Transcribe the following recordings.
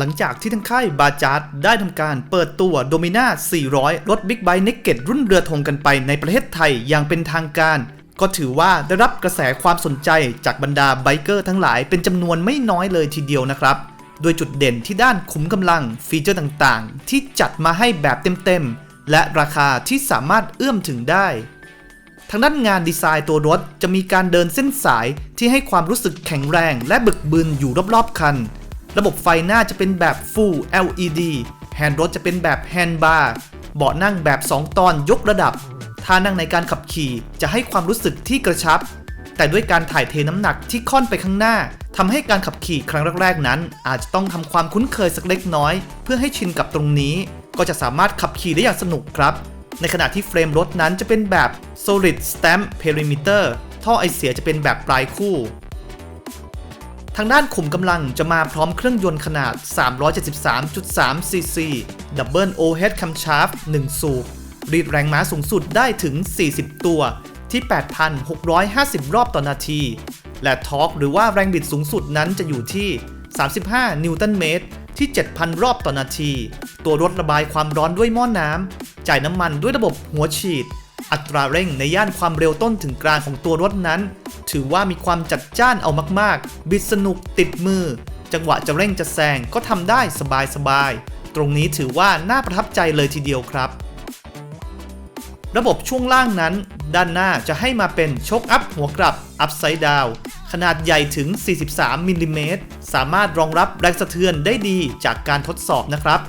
หลังจากที่ทางค่ายบาจาร์ดได้ทำการเปิดตัวโดมิน่า 400 รถบิ๊กไบค์เนกเก็ตรุ่นเรือธงกันไปในประเทศไทยอย่างเป็นทางการ ก็ถือว่าได้รับกระแสความสนใจจากบรรดาไบเกอร์ทั้งหลายเป็นจำนวนไม่น้อยเลยทีเดียวนะครับ โดยจุดเด่นที่ด้านขุมกำลังฟีเจอร์ต่างๆ ที่จัดมาให้แบบเต็มๆ และราคาที่สามารถเอื้อมถึงได้ ทางด้านงานดีไซน์ตัวรถจะมีการเดินเส้นสายที่ให้ความรู้สึกแข็งแรง และบึกบึนอยู่รอบๆคัน ระบบไฟหน้าจะเป็นแบบ Full LED แฮนด์รถจะเป็นแบบแฮนด์บาร์เบาะนั่งแบบ 2 ตอนยกระดับท่านั่งในการขับขี่จะให้ความรู้สึกที่กระชับ แต่ด้วยการถ่ายเทน้ำหนักที่ค่อนไปข้างหน้าทำให้การขับขี่ครั้งแรกๆนั้น อาจจะต้องทำความคุ้นเคยสักเล็กน้อย เพื่อให้ชินกับตรงนี้ ก็จะสามารถขับขี่ได้อย่างสนุกครับ ในขณะที่เฟรมรถนั้นจะเป็นแบบ solid stamp perimeter ท่อไอเสียจะเป็นแบบปลายคู่ ทางด้านขุมกำลังจะมาพร้อมเครื่องยนต์ขนาด 373.3 cc Double overhead Camshaft 1 สูบ รีดแรงม้าสูงสุดได้ถึง 40 ตัวที่ 8,650 รอบต่อนาที และทอร์กหรือว่าแรงบิดสูงสุดนั้นจะอยู่ที่ 35 นิวตันเมตรที่ 7,000 รอบต่อนาที ตัวรถระบายความร้อนด้วยหม้อน้ำ จ่ายน้ำมันด้วยระบบหัวฉีด อัตราเร่งในย่านความเร็วต้นถึงกลางของตัวรถนั้น ถือว่ามีความจัดจ้านเอามากๆ บิดสนุกติดมือ จังหวะจะเร่งจะแซงก็ทำได้สบายๆ ตรงนี้ถือว่าน่าประทับใจเลยทีเดียวครับ ระบบช่วงล่างนั้น ด้านหน้าจะให้มาเป็นชกอัพหัวกลับ Upside Down ขนาดใหญ่ถึง 43มิลลิเมตรสามารถรองรับแรงสะเทือนได้ดีจากการทดสอบนะครับ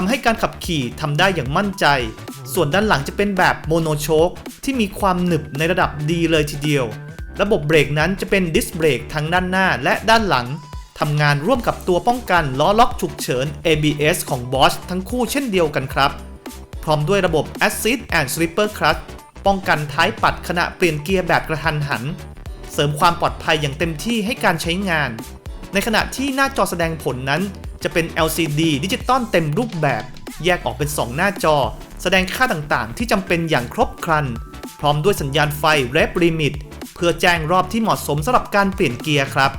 ทำให้การขับขี่ทำได้อย่างมั่นใจ ส่วนด้านหลังจะเป็นแบบโมโนโชคที่มีความหนึบในระดับดีเลยทีเดียว ระบบเบรกนั้นจะเป็นดิสเบรกทั้งด้านหน้าและด้านหลังทำงานร่วมกับตัวป้องกันล้อล็อกฉุกเฉิน ABS ของ Bosch ทั้งคู่เช่นเดียวกันครับ พร้อมด้วยระบบ Assist and Slipper Clutch ป้องกันท้ายปัดขณะเปลี่ยนเกียร์แบบกระทันหัน เสริมความปลอดภัยอย่างเต็มที่ให้การใช้งาน ในขณะที่หน้าจอแสดงผลนั้น จะเป็น LCD ดิจิตอลเต็มรูปแบบ แยกออกเป็น 2 หน้าจอ แสดงค่าต่างๆ ที่จำเป็นอย่างครบครัน พร้อมด้วยสัญญาณไฟ Rep Limit เพื่อแจ้งรอบที่เหมาะสมสำหรับการเปลี่ยนเกียร์ครับ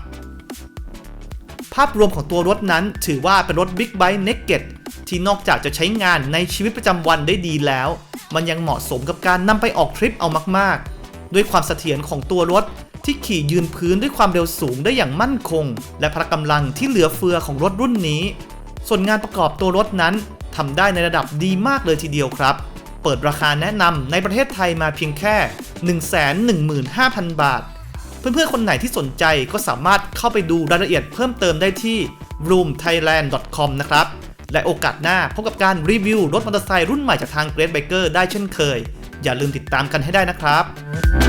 ภาพรวมของตัวรถนั้นถือว่าเป็นรถ Big Bike Naked ที่นอกจากจะใช้งานในชีวิตประจำวันได้ดีแล้ว มันยังเหมาะสมกับการนำไปออกทริปเอามากๆ ด้วยความเสถียรของตัวรถ ที่ขี่ยืนพื้นด้วยความเร็วสูงได้อย่างมั่นคง และพละกำลังที่เหลือเฟือของรถรุ่นนี้ ส่วนงานประกอบตัวรถนั้นทำได้ในระดับดีมากเลยทีเดียวครับ เปิดราคาแนะนำในประเทศไทยมาเพียงแค่ 115,000 บาท เพื่อนๆ คนไหนที่สนใจก็สามารถเข้าไปดูรายละเอียดเพิ่มเติมได้ที่ roomthailand.com นะครับ และโอกาสหน้าพบกับการรีวิวรถมอเตอร์ไซค์รุ่นใหม่จากทาง Great Biker ได้เช่นเคย อย่าลืมติดตามกันให้ได้นะครับ